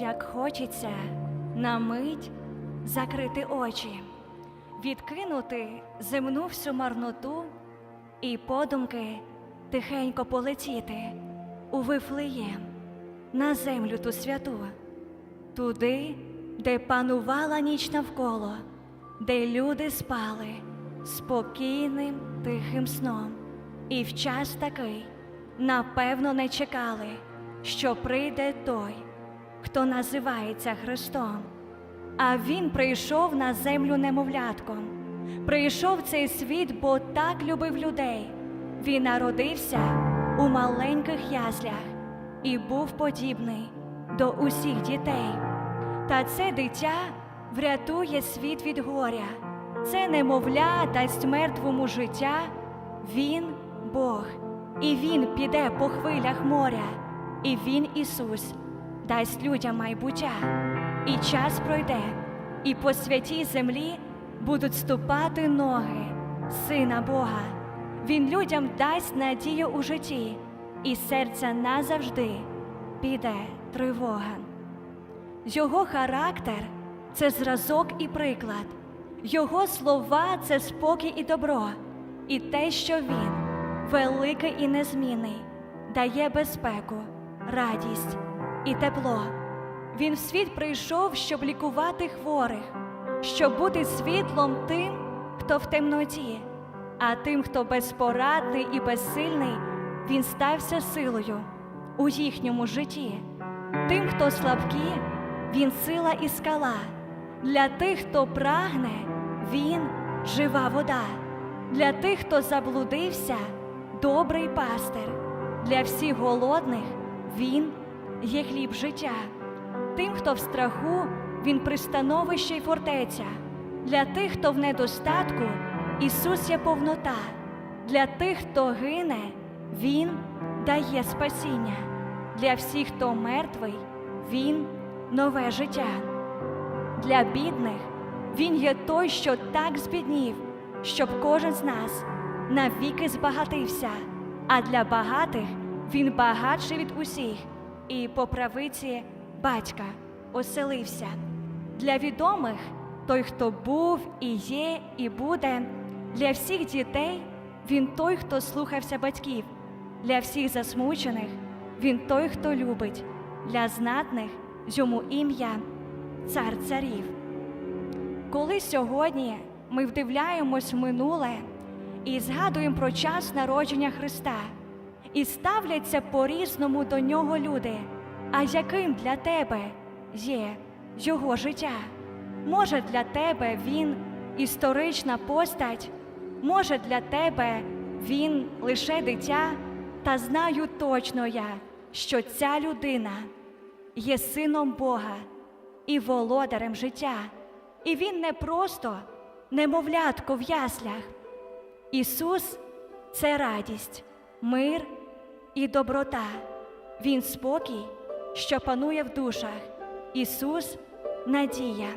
Як хочеться на мить закрити очі, відкинути земну всю марноту і подумки тихенько полетіти у Вифлеєм, на землю ту святу, туди, де панувала ніч навколо, де люди спали спокійним тихим сном, і в час такий напевно не чекали, що прийде той, хто називається Христом. А Він прийшов на землю немовлятком, прийшов цей світ, бо так любив людей. Він народився у маленьких яслях і був подібний до усіх дітей. Та це дитя врятує світ від горя. Це немовля дасть мертвому життя. Він Бог, і Він піде по хвилях моря, і Він Ісус дасть людям майбуття. І час пройде, і по святій землі будуть ступати ноги Сина Бога. Він людям дасть надію у житті, і серця назавжди піде тривога. Його характер це зразок і приклад, його слова це спокій і добро, і те, що він великий і незмінний, дає безпеку, радість і тепло. Він в світ прийшов, щоб лікувати хворих, щоб бути світлом тим, хто в темноті, а тим, хто безпорадний і безсильний, він стався силою у їхньому житті. Тим, хто слабкі, він сила і скала. Для тих, хто прагне, він жива вода. Для тих, хто заблудився, добрий пастир. Для всіх голодних він є хліб життя. Тим, хто в страху, він пристановище й фортеця. Для тих, хто в недостатку, Ісус є повнота. Для тих, хто гине, Він дає спасіння. Для всіх, хто мертвий, Він нове життя. Для бідних Він є той, що так збіднів, щоб кожен з нас навіки збагатився, а для багатих він багатший від усіх, і по правиці батька оселився. Для відомих той, хто був і є, і буде, для всіх дітей він той, хто слухався батьків, для всіх засмучених він той, хто любить, для знатних йому ім'я цар царів. Коли сьогодні ми вдивляємось в минуле і згадуємо про час народження Христа, і ставляться по-різному до нього люди, а яким для тебе є його життя? Може, для тебе він історична постать, може, для тебе він лише дитя, та знаю точно я, що ця людина є сином Бога і володарем життя. І він не просто немовлятко в яслях. Ісус це радість, мир і доброта. Він спокій, що панує в душах. Ісус надія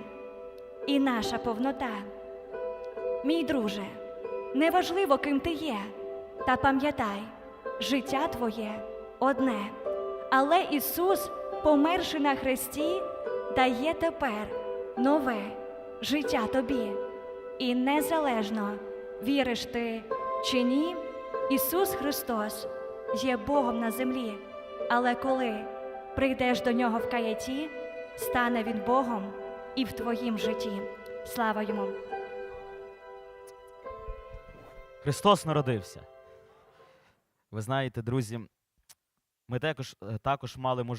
і наша повнота. Мій друже, неважливо, ким ти є, та пам'ятай, життя твоє одне, але Ісус, померши на хресті, дає тепер нове життя тобі. І незалежно віриш ти чи ні, Ісус Христос є Богом на землі, але коли прийдеш до Нього в каяті, стане Він Богом і в твоїм житті. Слава йому! Христос народився. Ви знаєте, друзі, ми також, також мали можливість.